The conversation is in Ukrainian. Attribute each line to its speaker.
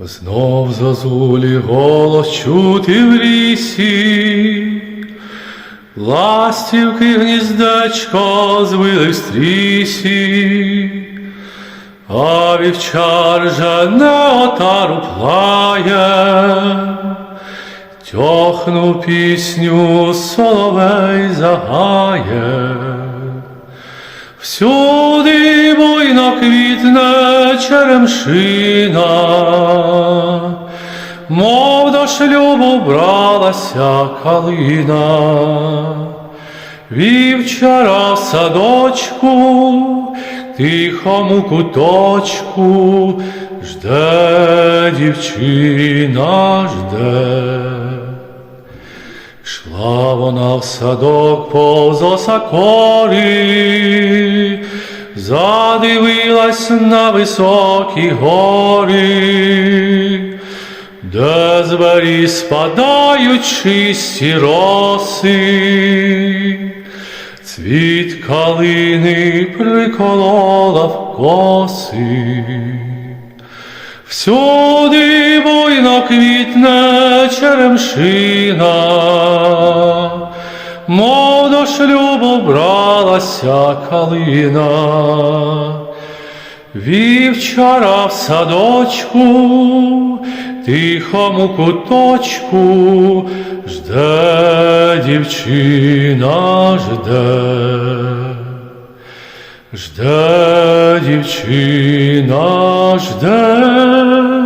Speaker 1: Знов зозулі голос чути в лісі, ластівки гніздечко звили в стрісі, а вівчар жене отару плає, тьохну пісню соловей загає. Всюди буйно квітне черемшина, мов до шлюбу бралася калина, вівчара в садочку, тихому куточку, жде дівчина, жде. Шла вона в садок повз осакорі, задивилась на високі гори, де з беріз спадають роси, цвіт калини приколола в коси. Всюди буйно квітне черемшина, мов до шлюбу бралася калина, вівчара в садочку, тихому куточку, жде дівчина, жде. Жде дівчина, жде.